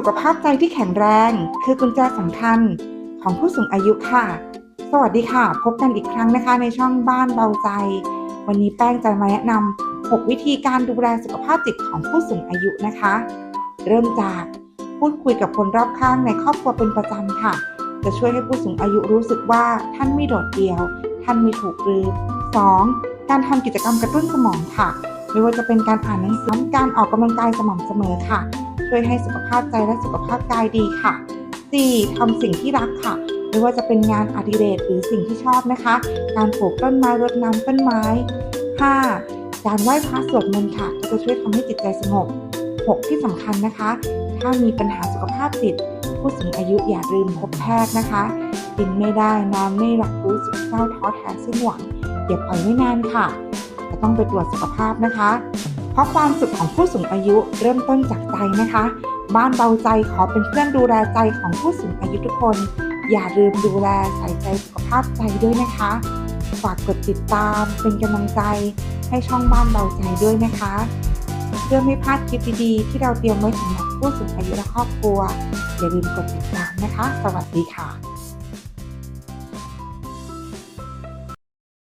สุขภาพใจที่แข็งแรง คือกุญแจสำคัญของผู้สูงอายุค่ะ สวัสดีค่ะ พบกันอีกครั้งนะคะ ในช่องบ้านเบาใจ วันนี้แป้งจะมาแนะนำ6วิธีการดูแลสุขภาพจิตของผู้สูงอายุนะคะ เริ่มจากพูดคุยกับคนรอบข้างในครอบครัวเป็นประจำค่ะ จะช่วยให้ผู้สูงอายุรู้สึกว่าท่านไม่โดดเดี่ยว ท่านไม่ถูกลืม 2. การทำกิจกรรมกระตุ้นสมองค่ะ ไม่ว่าจะเป็นการอ่านหนังสือการออกกำลังกายสม่ำเสมอค่ะ ช่วยให้สุขภาพใจและสุขภาพกายดีค่ะ 4. ทำสิ่งที่รักค่ะ ไม่ว่าจะเป็นงานอดิเรกหรือสิ่งที่ชอบนะคะ การปลูกต้นไม้รดน้ำต้นไม้ 5. การไหว้พระสวดมนต์ค่ะจะช่วยทำให้จิตใจสงบ 6. ที่สำคัญนะคะ ถ้ามีปัญหาสุขภาพจิตผู้สูงอายุอย่าลืมพบแพทย์นะคะ กินไม่ได้นอนไม่หลับรู้สึกเศร้าท้อแท้สิ้นหวังอย่าปล่อยไว้นานค่ะ ต้องไปตรวจสุขภาพนะคะ เพราะความสุขของผู้สูงอายุเริ่มต้นจากใจนะคะ บ้านเบาใจขอเป็นเพื่อนดูแลใจของผู้สูงอายุทุกคน อย่าลืมดูแลใส่ใจสุขภาพใจด้วยนะคะ ฝากกดติดตามเป็นกำลังใจให้ช่องบ้านเบาใจด้วยนะคะ เพื่อไม่พลาดคลิปดีๆที่เราเตรียมไว้สำหรับผู้สูงอายุและครอบครัว อย่าลืมกดติดตามนะคะ สวัสดีค่ะ